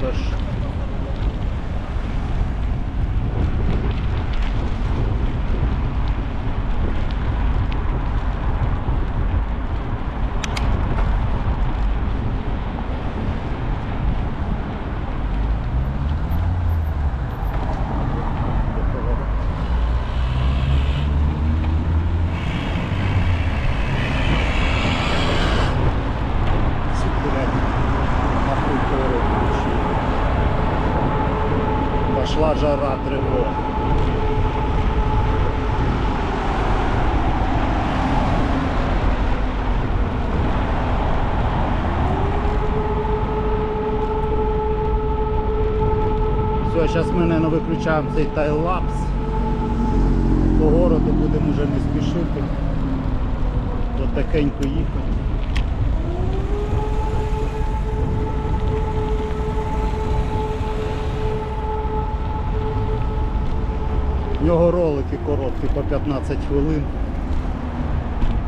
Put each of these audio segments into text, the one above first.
тож. Все, зараз ми не виключаємо цей тайлапс. По городу будемо вже не спішити. Потихеньку їхати. В нього ролики короткі по 15 хвилин.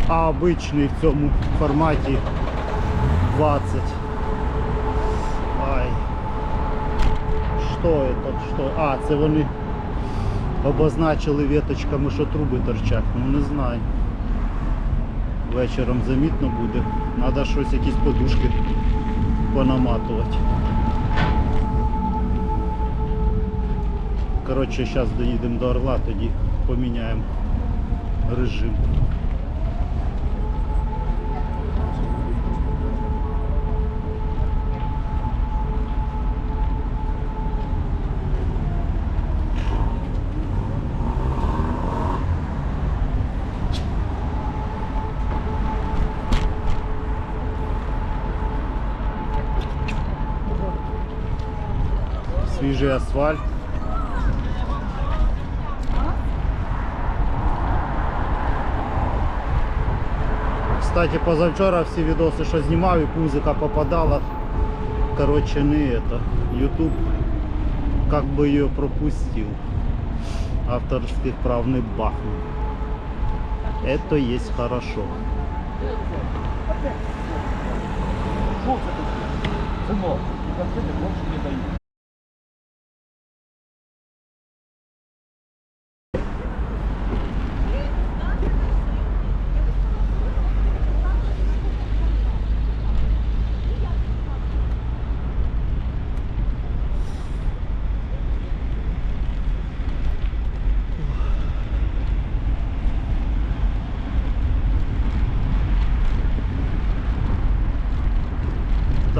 А обичний в цьому форматі 20. Ай. Що это? Що? А, це вони обозначили веточками, що труби торчать. Ну не знаю. Вечором замітно буде. Треба щось, якісь подушки понаматувати. Коротше, зараз доїдемо до Орла, тоді поміняємо режим. Свіжий асфальт. Кстати, позавчора всі відоси, що знімав, і музика попадала. Короче, не это. YouTube как бы ее пропустил. Авторских прав не бахнул. Это есть хорошо. Що це таке? Синок, і конфети більше не дають.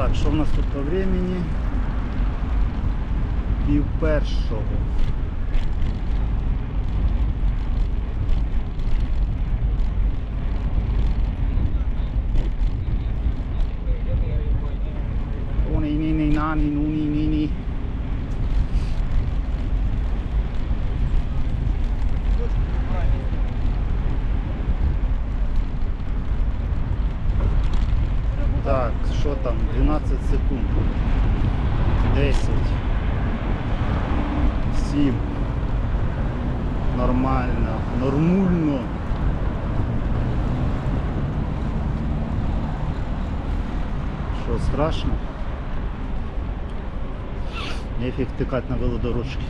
Так, що в нас тут по времени? Пів першого. Нормально. Нормульно. Що, страшно? Нефіг тикати на велодорожки.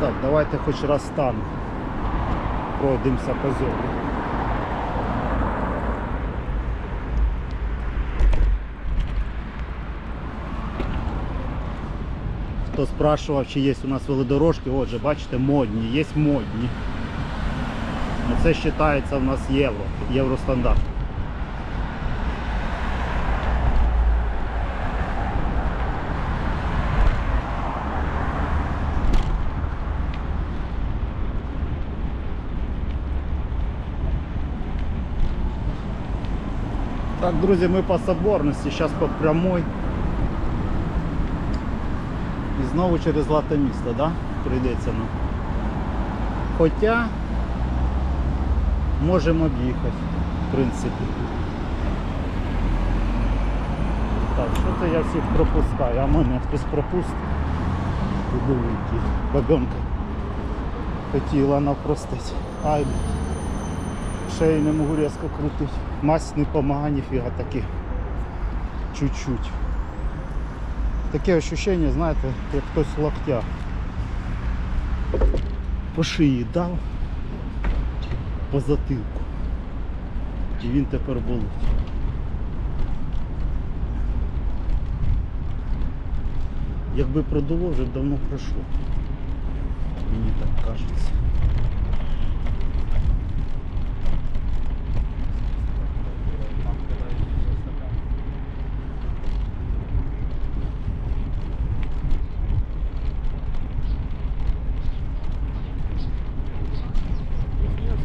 Так, давайте хоч раз там пройдемося по зоні. Хто спрашував, чи є у нас велодорожки, отже, бачите, модні, є модні. Це вважається у нас євро, євростандарт. Друзі, ми по соборності, зараз по прямой. І знову через злате місто, да? Прийдеться нам. Хоча можемо об'їхати, в принципі. Так, що це я всіх пропускаю, а мене хтось пропустить. Куди? Бабенка хотіла навпростити. Ай, шею не можу різко крутити. Мазь не помагає ніфіга таки. Чуть-чуть. Таке ощущення, знаєте, як хтось локтя по шиї дав, по затилку. І він тепер болить. Якби продуло, вже давно пройшло. Мені так кажеться.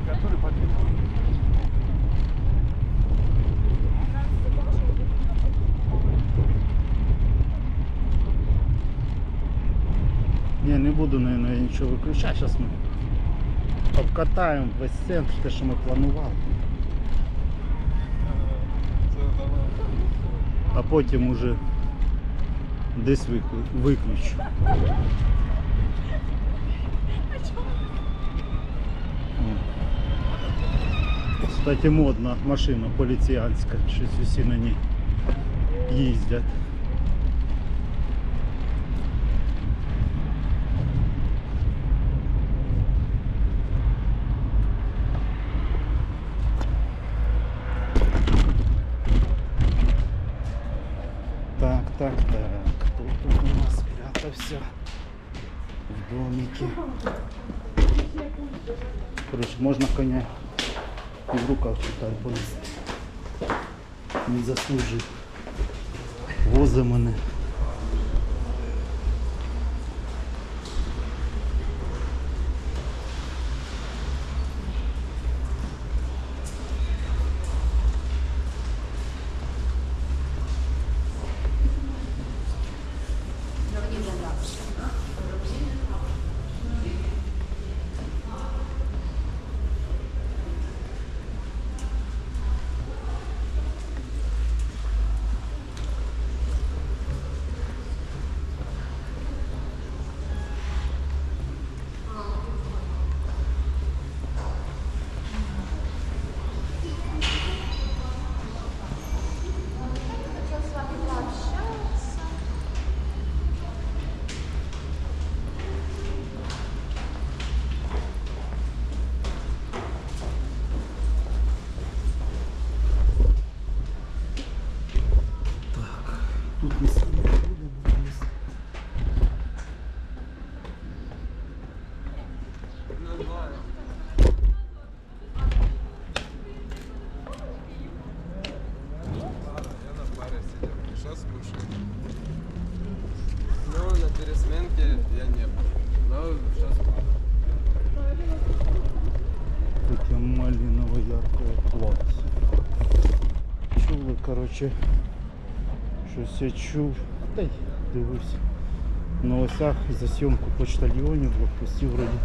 Который подъехал. Ні, не буду нічого виключати. Зараз ми обкатаємо весь центр, те, що ми планували. А потім уже десь виклю- виключу. Кстати, модна машина поліціянська, щось усі на ній їздять. Так, так, так. Кто тут у нас все. В домике. Короче, можно коня и в руках читать полез Не заслужив. Вози мене. Хотел с вами пообщаться. Тут місця не буде, буде місце. Я на паре сидел. Сейчас кушаю. Ну, на пересменке я не был. Но сейчас Таке малиново яркое клас. Чули, щось я чув. Та й дивився. На осях за зйомку почтальйонів блокпостів вроді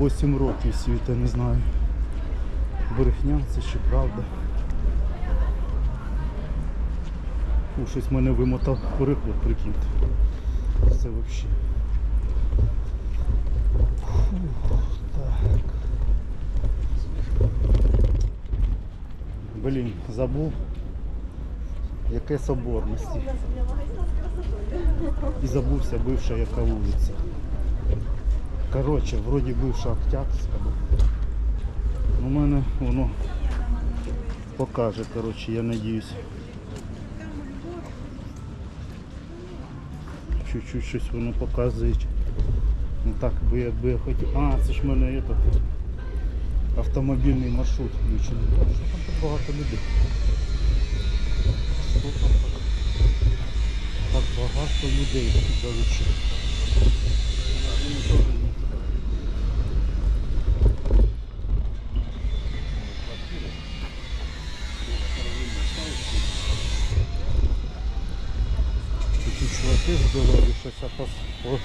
8 років світа, не знаю. Брехня це чи правда. Фу, щось мене вимотав переход, прикиньте. Це взагалі. Блін, забув. Яке соборності. І забувся бивша яка вулиця. Коротше, вроді бивша Октябрьська. У мене воно покаже, коротше, я надіюсь. Чуть-чуть щось воно показує. Ну так би якби я хотів. А, це ж в мене этот, автомобільний маршрут. Що багато людей? Так? Багато людей залучили. Такі чуваки з дороги щось по, по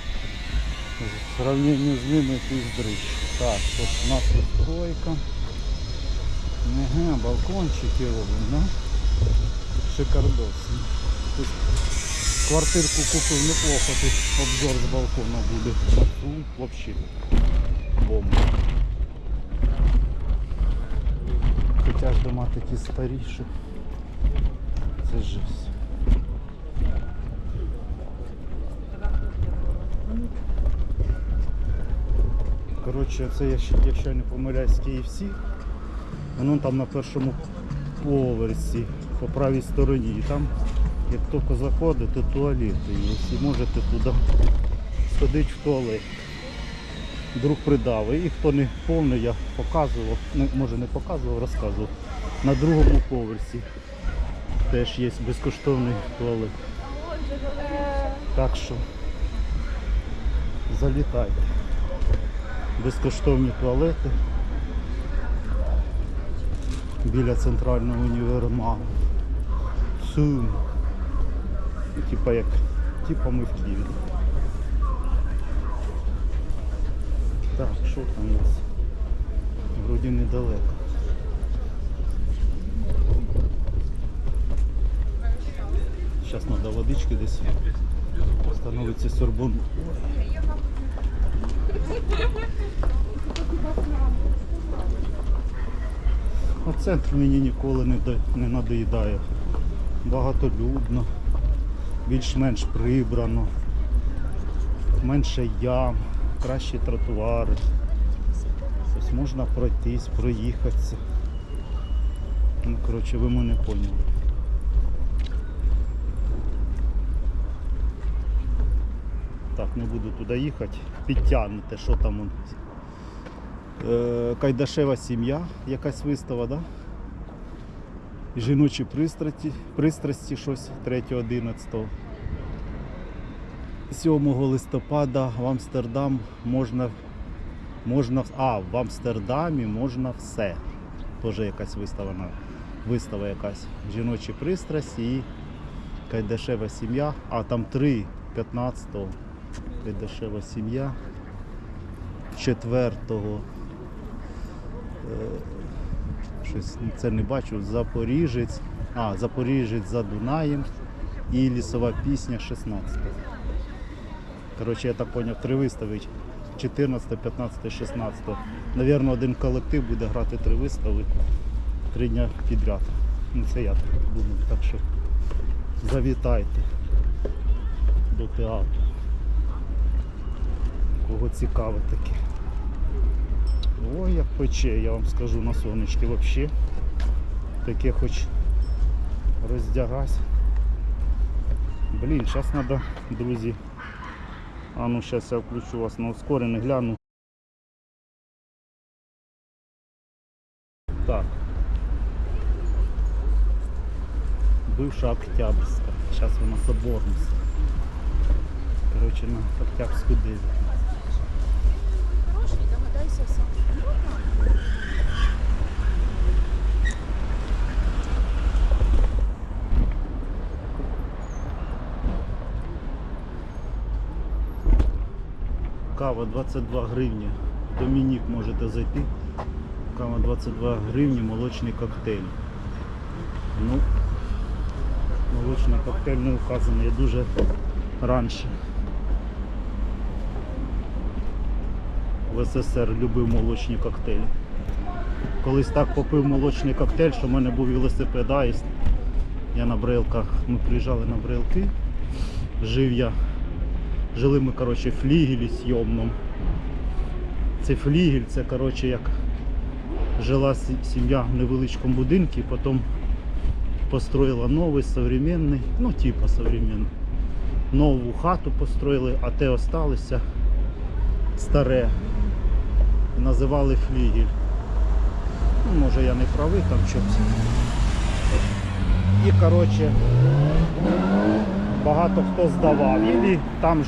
в сравненню з ними дрищ. Так, тут у нас постройка. Ага, балкончики робимо, да? Шикардосно. Тут квартирку купив неплохо, тут обзор з балкона буде. Взагалі бомба. Хоча ж дома такі старіші. Це жесть. Коротше, це я ще- якщо не помиляюсь KFC. Воно там на першому поверсі по правій стороні. І там, як тільки заходите, туалет. І всі можете туди сходити в туалет. Друг придав. І хто не повний, я показував, ну, може не показував, розказував. На другому поверсі теж є безкоштовний туалет. Так що залітайте. Безкоштовні туалети біля центрального універмагу. Сум. Ну, Типа як типа ми в Києві. Так, що там у нас? Вроді недалеко. Зараз треба водички десь. Становиться сорбон. А центр мені ніколи не, до- не надоїдає. Багатолюдно, більш-менш прибрано, менше ям, кращі тротуари. Ось можна пройтись, проїхатися. Ну, коротше, ви мене поняли. Так, не буду туди їхати. Підтягнете, що там. Е, Кайдашева сім'я, якась вистава, да? Жіночі пристрасті, пристрасті щось 3.11. 7 листопада в Амстердам можна, можна. А, в Амстердамі можна все. Теж якась вистава, вистава якась. Жіночі пристрасті і Кайдашева сім'я. А там 3, 15 Кайдашева сім'я. 4 щось це не бачу. Запоріжець. А, Запоріжець за Дунаєм і лісова пісня 16. Коротше, я так зрозумів, три вистави. 14, 15, 16. Навірно, один колектив буде грати три вистави три дня підряд. Ну, це я так думаю. Так що завітайте до театру. Кого цікаве таке. Ой, як пече, я вам скажу на сонечки взагалі. Таке хоч роздягайся. Блін, зараз треба, друзі. А ну зараз я включу вас на ускорене, гляну. Так. Бывшая Октябрьская. Сейчас у нас Короче, на Октябрьскую 9. Кава 22 гривні. В Домінік можете зайти. Кава 22 гривні, молочний коктейль. Ну, Молочний коктейль не вказаний, я дуже раніше. В СССР любив молочні коктейлі. Колись так попив молочний коктейль, що в мене був велосипед Аїст. Я на брелках, ми приїжджали на брелки. Жив я Жили ми, коротше, флігелі сйомному. Це флігель, це коротше, як жила сім'я в невеличкому будинку, потім построїла новий, современний, ну типа современний. Нову хату построїли, а те осталося старе. Називали флігель. Ну, може я не правий там щось. І коротше багато хто здавав. І там